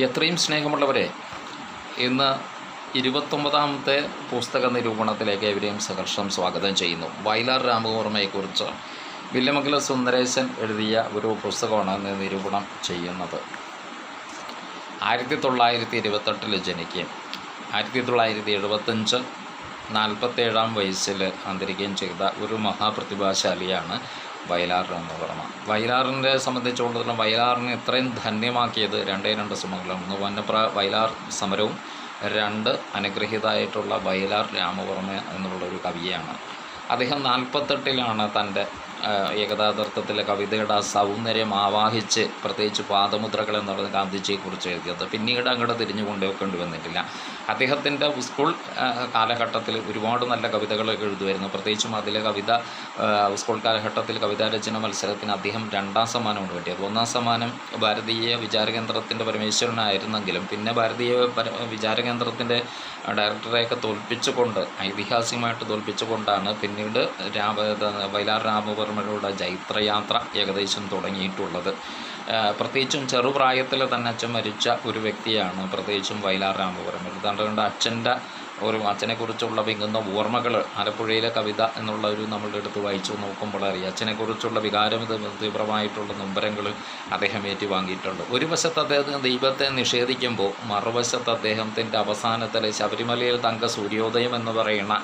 എത്രയും സ്നേഹമുള്ളവരെ ഇന്ന് ഇരുപത്തൊമ്പതാമത്തെ പുസ്തക നിരൂപണത്തിലേക്ക് എവരെയും സഹർഷം സ്വാഗതം ചെയ്യുന്നു. വയലാർ രാമവർമ്മയെക്കുറിച്ച് വില്ലമംഗല സുന്ദരേശൻ എഴുതിയ ഒരു പുസ്തകമാണ് ഇന്ന് നിരൂപണം ചെയ്യുന്നത്. ആയിരത്തി തൊള്ളായിരത്തി ഇരുപത്തെട്ടിൽ ജനിക്കുകയും ആയിരത്തി തൊള്ളായിരത്തി എഴുപത്തഞ്ച് നാൽപ്പത്തേഴാം വയസ്സിൽ അന്തരിക്കുകയും ചെയ്ത ഒരു മഹാപ്രതിഭാശാലിയാണ് വയലാർ രാമവർമ്മ വയലാറിനെ സംബന്ധിച്ചിടത്തോളം വയലാറിനെ ഇത്രയും ധന്യമാക്കിയത് രണ്ടേ രണ്ട് ശ്രമങ്ങളാണ് ഒന്ന് വന്നപ്ര വയലാർ സമരവും രണ്ട് അനുഗ്രഹീതായിട്ടുള്ള വയലാർ രാമവർമ്മ എന്നുള്ള ഒരു കവിയാണ്. അദ്ദേഹം നാൽപ്പത്തെട്ടിലാണ് തന്റെ ഏകതാതത്വത്തിലെ കവിതയുടെ ആ സൗന്ദര്യം ആവാഹിച്ച് പ്രത്യേകിച്ച് പാദമുദ്രകൾ എന്നുള്ളത് ഗാന്ധിജിയെക്കുറിച്ച് എഴുതിയത്. പിന്നീട് അങ്ങോട്ട് തിരിഞ്ഞു കൊണ്ടുവെക്കേണ്ടി വന്നിട്ടില്ല. അദ്ദേഹത്തിന്റെ സ്കൂൾ കാലഘട്ടത്തിൽ ഒരുപാട് നല്ല കവിതകൾ എഴുതുമായിരുന്നു. പ്രത്യേകിച്ചും അതിലെ കവിത സ്കൂൾ കാലഘട്ടത്തിൽ കവിതാരചന മത്സരത്തിന് അദ്ദേഹം രണ്ടാം സമ്മാനമാണ് കിട്ടിയത്. ഒന്നാം സമ്മാനം ഭാരതീയ വിചാരകേന്ദ്രത്തിന്റെ പരമേശ്വരനായിരുന്നെങ്കിലും പിന്നെ ഭാരതീയ വിചാരകേന്ദ്രത്തിന്റെ ഡയറക്ടറെയൊക്കെ തോൽപ്പിച്ചുകൊണ്ട് ഐതിഹാസികമായിട്ട് തോൽപ്പിച്ചുകൊണ്ടാണ് പിന്നീട് രാമ വയലാർ രാമവർമ്മയുടെ ജൈത്രയാത്ര ഏകദേശം തുടങ്ങിയിട്ടുള്ളത്. പ്രത്യേകിച്ചും ചെറുപ്രായത്തിൽ തന്നെ അച്ഛൻ മരിച്ച ഒരു വ്യക്തിയാണ്. പ്രത്യേകിച്ചും വയലാർ രാമപുരം. അതുകൊണ്ട് അച്ഛന്റെ ഒരു അച്ഛനെക്കുറിച്ചുള്ള വിങ്ങുന്ന ഓർമ്മകൾ ആലപ്പുഴയിലെ കവിത എന്നുള്ള ഒരു നമ്മളുടെ അടുത്ത് വായിച്ചു നോക്കുമ്പോൾ അറിയാം. അച്ഛനെക്കുറിച്ചുള്ള വികാരം തീവ്രമായിട്ടുള്ള നൊമ്പരങ്ങൾ അദ്ദേഹം ഏറ്റുവാങ്ങിയിട്ടുണ്ട്. ഒരു വശത്ത് അദ്ദേഹത്തിന് ദൈവത്തെ നിഷേധിക്കുമ്പോൾ മറുവശത്ത് അദ്ദേഹത്തിന്റെ അവസാനത്തിലെ ശബരിമലയിൽ തങ്ക സൂര്യോദയം എന്ന് പറയുന്ന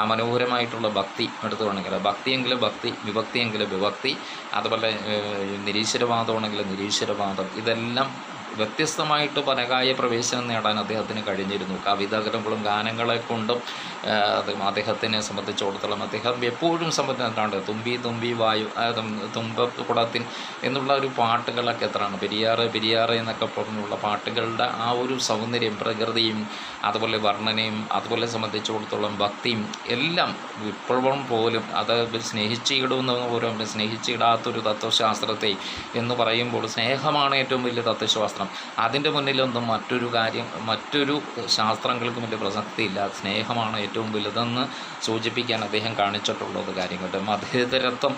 ആ മനോഹരമായിട്ടുള്ള ഭക്തി എടുത്തു വേണമെങ്കിൽ ഭക്തിയെങ്കിലും ഭക്തി വിഭക്തിയെങ്കിലും വിഭക്തി അതുപോലെ നിരീശ്വരവാദമാണെങ്കിൽ നിരീശ്വരവാദം. ഇതെല്ലാം വ്യത്യസ്തമായിട്ട് പനകായ പ്രവേശനം നേടാൻ അദ്ദേഹത്തിന് കഴിഞ്ഞിരുന്നു. കവിതകളും ഗാനങ്ങളെ കൊണ്ടും അദ്ദേഹത്തിനെ സംബന്ധിച്ചിടത്തോളം അദ്ദേഹം എപ്പോഴും സംബന്ധിച്ചിട്ടുണ്ട് തുമ്പി തുമ്പി വായു തുമ്പ കുടത്തിൻ തുമ്പക്കുടത്തിൻ എന്നുള്ള ഒരു പാട്ടുകളൊക്കെ എത്രയാണ്? പെരിയാറ് പെരിയാറ് എന്നൊക്കെ പറഞ്ഞുള്ള പാട്ടുകളുടെ ആ ഒരു സൗന്ദര്യം പ്രകൃതിയും അതുപോലെ വർണനയും അതുപോലെ സംബന്ധിച്ചിടത്തോളം ഭക്തിയും എല്ലാം വിപ്ലവം പോലും അത് സ്നേഹിച്ചിടുന്ന പോലും സ്നേഹിച്ചിടാത്തൊരു തത്വശാസ്ത്രത്തെ എന്ന് പറയുമ്പോൾ സ്നേഹമാണ് ഏറ്റവും വലിയ തത്വശാസ്ത്രം. അതിന്റെ മുന്നിലൊന്നും മറ്റൊരു കാര്യം മറ്റൊരു ശാസ്ത്രങ്ങൾക്ക് വലിയ പ്രസക്തിയില്ല. സ്നേഹമാണ് ഏറ്റവും വലുതെന്ന് സൂചിപ്പിക്കാൻ അദ്ദേഹം കാണിച്ചിട്ടുള്ളത് കാര്യങ്ങളുണ്ട് മതേതരത്വം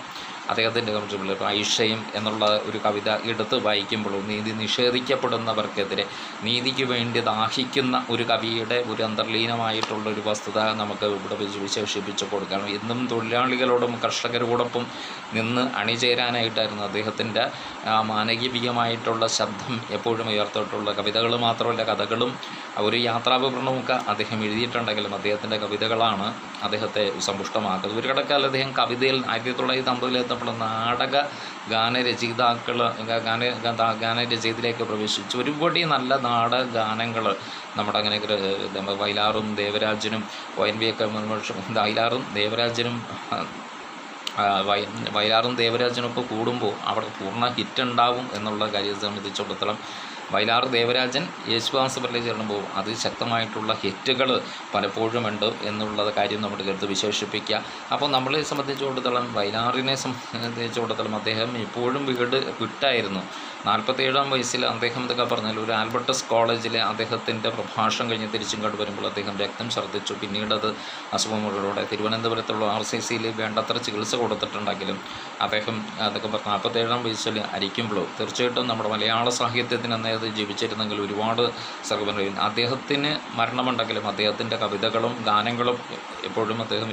അദ്ദേഹത്തിന്റെ ഇപ്പോൾ ഐഷയും എന്നുള്ള ഒരു കവിത എടുത്ത് വായിക്കുമ്പോഴും നീതി നിഷേധിക്കപ്പെടുന്നവർക്കെതിരെ നീതിക്ക് വേണ്ടി ദാഹിക്കുന്ന ഒരു കവിയുടെ ഒരു അന്തർലീനമായിട്ടുള്ള ഒരു വസ്തുത നമുക്ക് ഇവിടെ വിശ- വിശേഷിപ്പിച്ച് കൊടുക്കണം എന്നും തൊഴിലാളികളോടും കർഷകരോടൊപ്പം നിന്ന് അണിചേരാനായിട്ടായിരുന്നു അദ്ദേഹത്തിന്റെ മാനവികമായിട്ടുള്ള ശബ്ദം എപ്പോഴും ഉയർത്തിയിട്ടുള്ള കവിതകൾ മാത്രമല്ല കഥകളും ഒരു യാത്രാവിവരണമൊക്കെ അദ്ദേഹം എഴുതിയിട്ടുണ്ടെങ്കിലും അദ്ദേഹത്തിന്റെ കവിതകളാണ് അദ്ദേഹത്തെ സമ്പുഷ്ടമാക്കുന്നത്. ഒരു കടക്കാലം അദ്ദേഹം കവിതയിൽ ആയിരത്തി തൊള്ളായിരത്തി അമ്പതിൽ എത്തപ്പോൾ നാടക ഗാനരചയിതാക്കൾ ഗാന ഗാനരചയത്തിലേക്ക് പ്രവേശിച്ചു. ഒരുപടി നല്ല നാടക ഗാനങ്ങൾ നമ്മുടെ അങ്ങനെ വയലാറും ദേവരാജനും ഒ എൻ വി ഒക്കെ വയലാറും ദേവരാജനും വയലാറും ദേവരാജനൊക്കെ കൂടുമ്പോൾ അവിടെ പൂർണ ഹിറ്റ് ഉണ്ടാവും എന്നുള്ള കാര്യത്തെ സംബന്ധിച്ചിടത്തോളം വയലാർ ദേവരാജൻ യേശുദാസ് പോകും. അത് ശക്തമായിട്ടുള്ള ഹിറ്റുകൾ പലപ്പോഴും ഉണ്ട് എന്നുള്ളത് കാര്യം നമ്മൾ കരുത്ത് വിശേഷിപ്പിക്കുക. അപ്പോൾ നമ്മളെ സംബന്ധിച്ചിടത്തോളം വയലാറിനെ സംബന്ധിച്ചിടത്തോളം അദ്ദേഹം ഇപ്പോഴും വീട് വിട്ടായിരുന്നു. നാൽപ്പത്തേഴാം വയസ്സിൽ അദ്ദേഹം ഇതൊക്കെ പറഞ്ഞാൽ ഒരു ആൽബർട്ടസ് കോളേജിലെ അദ്ദേഹത്തിന്റെ പ്രഭാഷണം കഴിഞ്ഞ് തിരിച്ചും കണ്ടു വരുമ്പോൾ അദ്ദേഹം രക്തം ഛർദ്ദിച്ചു. പിന്നീടത് അസുഖങ്ങളിലൂടെ തിരുവനന്തപുരത്തുള്ള ആർ സി സിയിൽ വേണ്ടത്ര ചികിത്സ കൊടുത്തിട്ടുണ്ടെങ്കിലും അദ്ദേഹം അതൊക്കെ നാൽപ്പത്തേഴാം വയസ്സിൽ അരിക്കുമ്പോൾ തീർച്ചയായിട്ടും നമ്മുടെ മലയാള സാഹിത്യത്തിന് അത് ജീവിച്ചിരുന്നെങ്കിൽ ഒരുപാട് സഹോദരൻ അദ്ദേഹത്തിന് മരണമുണ്ടെങ്കിലും അദ്ദേഹത്തിന്റെ കവിതകളും ഗാനങ്ങളും എപ്പോഴും അദ്ദേഹം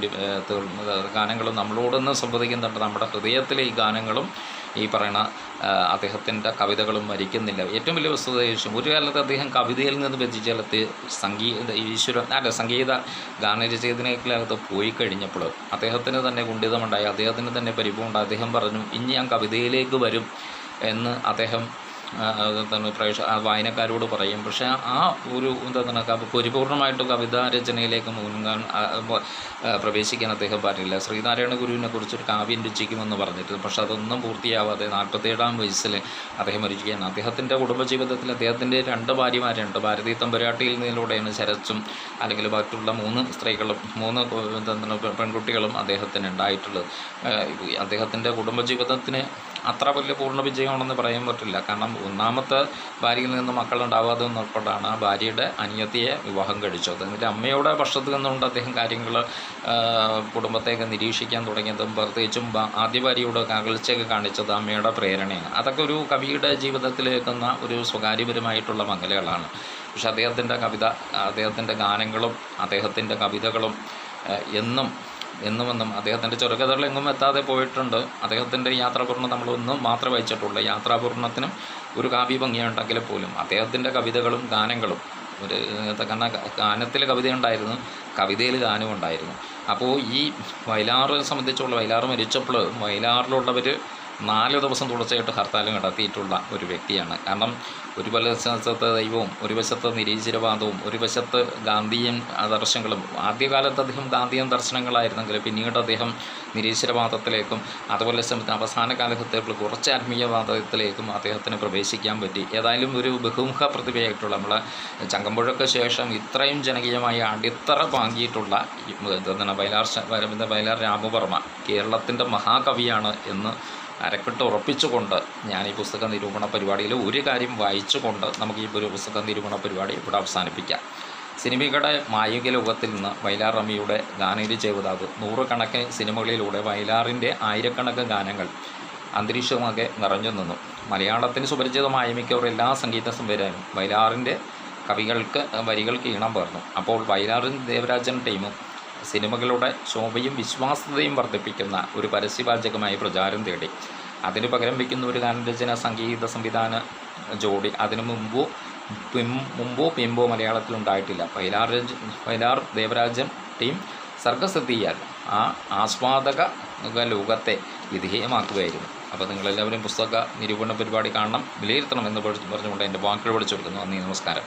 ഗാനങ്ങളും നമ്മളോടൊന്ന് സംവദിക്കുന്നുണ്ട്. നമ്മുടെ ഹൃദയത്തിലെ ഈ ഗാനങ്ങളും ഈ പറയുന്ന അദ്ദേഹത്തിന്റെ കവിതകളും മരിക്കുന്നില്ല ഏറ്റവും വലിയ വസ്തുത ഈശ്വരം ഒരു കാലത്ത് അദ്ദേഹം കവിതയിൽ നിന്ന് വ്യതിചലത്ത് സംഗീത ഈശ്വര അല്ല സംഗീത ഗാനരചയത്തിനേക്കാലത്ത് പോയി കഴിഞ്ഞപ്പോൾ അദ്ദേഹത്തിന് തന്നെ കുണ്ഠിതമുണ്ടായി. അദ്ദേഹത്തിന് തന്നെ പരിഭവമുണ്ടായി. അദ്ദേഹം പറഞ്ഞു ഇനി ഞാൻ കവിതയിലേക്ക് വരും എന്ന് അദ്ദേഹം തന്നെ പ്രേക്ഷ വായനക്കാരോട് പറയും. പക്ഷേ ആ ഒരു എന്താണ് പരിപൂർണമായിട്ട് കവിതാ രചനയിലേക്ക് മുൻകാൻ പ്രവേശിക്കാൻ അദ്ദേഹം പാടില്ല. ശ്രീനാരായണ ഗുരുവിനെ കുറിച്ചൊരു കാവ്യം രചിക്കുമെന്ന് പറഞ്ഞിട്ട് പക്ഷേ അതൊന്നും പൂർത്തിയാവാതെ നാൽപ്പത്തേഴാം വയസ്സിൽ അദ്ദേഹം മരിക്കുകയാണ്. അദ്ദേഹത്തിന്റെ കുടുംബജീവിതത്തിൽ അദ്ദേഹത്തിന്റെ രണ്ട് ഭാര്യമാരുണ്ട്. ഭാരതീയ തമ്പുരാട്ടിയിൽ നിന്നിലൂടെയാണ് ശരച്ചും അല്ലെങ്കിൽ മറ്റുള്ള മൂന്ന് സ്ത്രീകളും മൂന്ന് എന്താണ് പെൺകുട്ടികളും അദ്ദേഹത്തിന് ഉണ്ടായിട്ടുള്ളത്. അദ്ദേഹത്തിന്റെ കുടുംബജീവിതത്തിന് അത്ര വലിയ പൂർണ വിജയമാണെന്ന് പറയാൻ പറ്റില്ല. കാരണം ഒന്നാമത്തെ ഭാര്യയിൽ നിന്ന് മക്കൾ ഉണ്ടാവാതെ നിന്നപ്പോഴാണ് ആ ഭാര്യയുടെ അനിയത്തിയെ വിവാഹം കഴിച്ചത്. എന്നിട്ട് അമ്മയുടെ ഭക്ഷണത്തിൽ നിന്നുകൊണ്ട് അദ്ദേഹം കാര്യങ്ങൾ കുടുംബത്തെയൊക്കെ നിരീക്ഷിക്കാൻ തുടങ്ങിയതും പ്രത്യേകിച്ചും ആദ്യ ഭാര്യയോട് അകൽച്ചയൊക്കെ കാണിച്ചത് അമ്മയുടെ പ്രേരണയാണ്. അതൊക്കെ ഒരു കവിയുടെ ജീവിതത്തിലേക്കുന്ന ഒരു സ്വകാര്യപരമായിട്ടുള്ള മംഗലകളാണ് പക്ഷെ അദ്ദേഹത്തിന്റെ കവിത അദ്ദേഹത്തിന്റെ ഗാനങ്ങളും അദ്ദേഹത്തിന്റെ കവിതകളും എന്നും എന്നും അദ്ദേഹത്തിന്റെ അദ്ദേഹത്തിന്റെ ചെറുകഥകൾ എങ്ങും എത്താതെ പോയിട്ടുണ്ട്. അദ്ദേഹത്തിന്റെ യാത്രാപൂർണം നമ്മളൊന്നും മാത്രം വായിച്ചിട്ടുള്ളൂ. യാത്രാപൂർണത്തിനും ഒരു കാവ്യ ഭംഗിയുണ്ടെങ്കിൽ പോലും അദ്ദേഹത്തിന്റെ കവിതകളും ഗാനങ്ങളും ഒരു കാരണം ഗാനത്തിൽ കവിതയുണ്ടായിരുന്നു. കവിതയിൽ ഗാനവും ഉണ്ടായിരുന്നു. അപ്പോൾ ഈ വയലാറിനെ സംബന്ധിച്ചുള്ള വയലാർ മരിച്ചപ്പോൾ വയലാറിലുള്ളവർ നാല് ദിവസം തുടർച്ചയായിട്ട് ഹർത്താലും നടത്തിയിട്ടുള്ള ഒരു വ്യക്തിയാണ്. കാരണം ഒരു വശത്ത് ദൈവവും ഒരു വശത്ത് നിരീശ്വരവാദവും ഒരു വശത്ത് ഗാന്ധിയൻ ദർശനങ്ങളും ആദ്യകാലത്ത് അദ്ദേഹം ഗാന്ധിയൻ ദർശനങ്ങളായിരുന്നെങ്കിൽ പിന്നീട് അദ്ദേഹം നിരീശ്വരവാദത്തിലേക്കും അതുപോലെ സമയത്ത് അവസാന കാലഘട്ടത്തിൽ കുറച്ച് ആത്മീയവാദത്തിലേക്കും അദ്ദേഹത്തിന് പ്രവേശിക്കാൻ പറ്റി. ഏതായാലും ഒരു ബഹുമുഖ പ്രതിഭയായിട്ടുള്ള നമ്മളെ ചങ്കമ്പുഴക്ക് ശേഷം ഇത്രയും ജനകീയമായി അടിത്തറ പാങ്കിയിട്ടുള്ള വയലാർ വയലാർ രാമവർമ്മ കേരളത്തിന്റെ മഹാകവിയാണ് എന്ന് അരക്കിട്ട് ഉറപ്പിച്ചുകൊണ്ട് ഞാൻ ഈ പുസ്തക നിരൂപണ പരിപാടിയിൽ ഒരു കാര്യം വായിച്ചുകൊണ്ട് നമുക്ക് ഈ ഒരു പുസ്തക നിരൂപണ പരിപാടി ഇവിടെ അവസാനിപ്പിക്കാം. സിനിമയുടെ മായിക ലോകത്തിൽ നിന്ന് വയലാർ റമ്മിയുടെ ഗാനേരി ചെയ്താവ് നൂറുകണക്കിന് സിനിമകളിലൂടെ വയലാറിന്റെ ആയിരക്കണക്കിന് ഗാനങ്ങൾ അന്തരീക്ഷമൊക്കെ നിറഞ്ഞു നിന്നു. മലയാളത്തിന് സുപരിചിതമായ മിക്കവർ എല്ലാ സംഗീത സംവിധാനം വയലാറിന്റെ കവികൾക്ക് വരികൾക്ക് ഈണം പകർന്നു. അപ്പോൾ വയലാറിൻ ദേവരാജൻ ടീമും സിനിമകളുടെ ശോഭയും വിശ്വാസ്യതയും വർദ്ധിപ്പിക്കുന്ന ഒരു പരസ്യവാചകമായി പ്രചാരം തേടി. അതിന് പകരം വയ്ക്കുന്ന ഒരു ഗാനരചന സംഗീത സംവിധാന ജോഡി അതിനു മുമ്പോ മുമ്പോ പിമ്പോ മലയാളത്തിൽ ഉണ്ടായിട്ടില്ല. വയലാർ വയലാർ ദേവരാജൻ ടീം സർഗസിദ്ധിയാൽ ആ ആസ്വാദക ലോകത്തെ വിധേയമാക്കുകയായിരുന്നു. അപ്പോൾ നിങ്ങളെല്ലാവരും പുസ്തക നിരൂപണ പരിപാടി കാണണം വിലയിരുത്തണം എന്ന് പറഞ്ഞുകൊണ്ട് എന്റെ വാക്കുകൾ പഠിച്ചു കൊടുക്കുന്നു. നന്ദി നമസ്കാരം.